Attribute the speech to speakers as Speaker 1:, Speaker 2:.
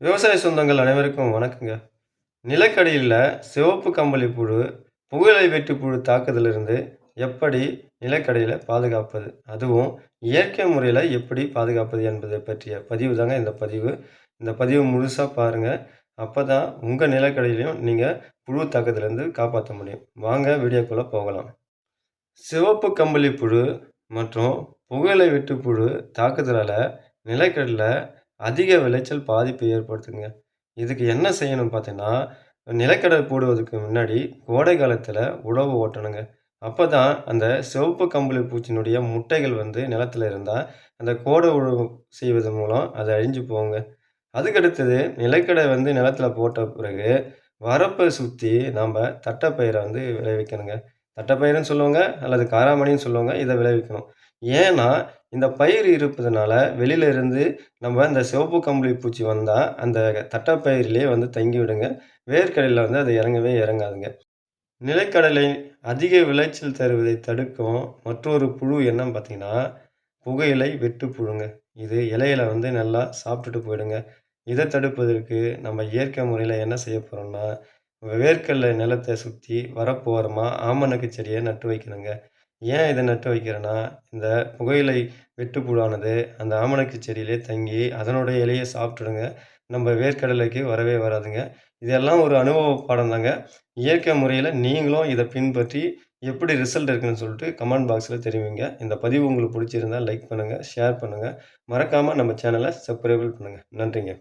Speaker 1: விவசாய சொந்தங்கள் அனைவருக்கும் வணக்கங்க. நிலக்கடியில் சிவப்பு கம்பளி புழு, புகழை வெட்டி புழு தாக்குதலிருந்து எப்படி நிலக்கடையில் பாதுகாப்பது? அதுவும் இயற்கை முறையில் எப்படி பாதுகாப்பது என்பதை பற்றிய பதிவு தாங்க இந்த பதிவு. இந்த பதிவு முழுசா பாருங்க. அப்பதான் உங்கள் நிலக்கடையிலையும் நீங்கள் புழு தாக்குதலிருந்து காப்பாற்ற முடியும். வாங்க வீடியோக்குள்ளே போகலாம். சிவப்பு கம்பளி புழு மற்றும் புகையிலை வெட்டு புழு தாக்குதலால் நிலக்கடலைல அதிக விளைச்சல் பாதிப்பு ஏற்படுத்துங்க. இதுக்கு என்ன செய்யணும் பார்த்தீங்கன்னா, நிலக்கடலை போடுவதற்கு முன்னாடி கோடை காலத்தில உழவு ஓட்டணுங்க. அப்பதான் அந்த சிவப்பு கம்பளி பூச்சியினுடைய முட்டைகள் வந்து நிலத்தில இருந்தா, அந்த கோடை உழவு செய்வதன் மூலம் அது அழிஞ்சு போகுங்க. அதுக்கடுத்தது நிலக்கடலை வந்து நிலத்தில போட்ட பிறகு, வரப்பை சுத்தி நாம தட்டப்பயிர வந்து விளைவிக்கணுங்க. தட்டப்பயிறுன்னு சொல்லுவாங்க, அல்லது காராமணின்னு சொல்லுவாங்க. இத விளைவிக்கணும். ஏன்னா, இந்த பயிர் இருப்பதனால வெளியில இருந்து நம்ம இந்த சிவப்பு கம்பளி பூச்சி வந்தால் அந்த தட்டப்பயிரிலேயே வந்து தங்கிவிடுங்க. வேர்க்கடலில் வந்து அது இறங்கவே இறங்காதுங்க. நிலக்கடலை அதிக விளைச்சல் தருவதை தடுக்கும் மற்றொரு புழு என்னன்னு பார்த்தீங்கன்னா, புகையிலை வெட்டு புழுங்க. இது இலையில வந்து நல்லா சாப்பிட்டுட்டு போயிடுங்க. இதை தடுப்பதற்கு நம்ம இயற்கை முறையில் என்ன செய்ய போகிறோம்னா வேர்க்கடலை நிலத்தை சுற்றி வரப்பு ஆமணக்கு செடியை நட்டு வைக்கணுங்க. ஏன் இதை நட்டு வைக்கிறேன்னா, இந்த புகையிலை வெட்டுப்புழானது அந்த ஆமணக்கு செடியிலே தங்கி அதனுடைய இலையை சாப்பிட்டுடுங்க. நம்ம வேர்க்கடலைக்கு வரவே வராதுங்க. இதெல்லாம் ஒரு அனுபவ பாடம் தாங்க. இயற்கை முறையில் நீங்களும் இதை பின்பற்றி எப்படி ரிசல்ட் இருக்குன்னு சொல்லிட்டு கமெண்ட் பாக்ஸில் தெரிவிங்க. இந்த பதிவு உங்களுக்கு பிடிச்சிருந்தா லைக் பண்ணுங்கள் ஷேர் பண்ணுங்கள் மறக்காமல் நம்ம சேனலை சப்ஸ்கிரைபிள் பண்ணுங்கள் நன்றிங்க.